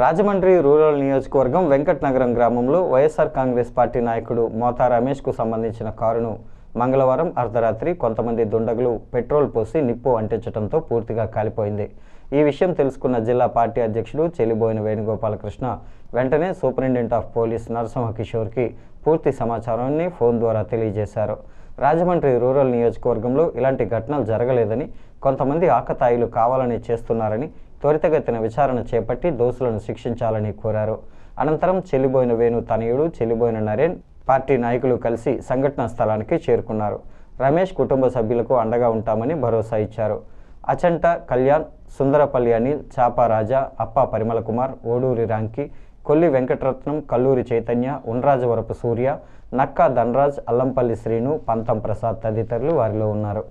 Rajahmundry rural నియోజకవర్గం వెంకటనగరం గ్రామంలో YSR Congress party నాయకుడు మోతా రమేష్కు సంబంధించిన కారును మంగళవారం అర్ధరాత్రి కొంతమంది దుండగులు పెట్రోల్ పోసి నిప్పు అంటించడంతో పూర్తిగా కాలిపోయింది. ఈ విషయం తెలుసుకున్న జిల్లా పార్టీ అధ్యక్షుడు చెలిబోయిన వేణుగోపాలకృష్ణ వెంటనే సూపరింటెండెంట్ ఆఫ్ పోలీస్ నరసింహ కిషోర్కి పూర్తి సమాచారాన్ని ఫోన్ ద్వారా తెలియజేశారు. రాజమండ్రి రూరల్ నియోజకవర్గంలో ఇలాంటి ఘటనలు జరగలేదని కొంతమంది ఆకతాయిలు కావాలని చేస్తున్నారని త్వరితగతిన విచారణ చేపట్టి దోషులను శిక్షించాలని కోరారు. అనంతరం చెల్లిబోయిన వేణు తనయుడు చెల్లిబోయిన నరేన్ పార్టీ నాయకులు కలిసి సంఘటనా స్థలానికి చేరుకున్నారు. రమేష్ కుటుంబ సభ్యులకు అండగా ఉంటామని భరోసా ఇచ్చారు. అచంట కళ్యాణ్ సుందరపల్లి అనిల్ చాపా రాజా అప్ప పరిమళ కుమార్ ఓడూరి రాంకి కొల్లి వెంకటరత్నం కల్లూరి చైతన్య ఉండ్రాజవరపు సూర్య నక్కా ధనరాజ్ అల్లంపల్లి శ్రీను పంతం ప్రసాద్ తదితరులు వారిలో ఉన్నారు.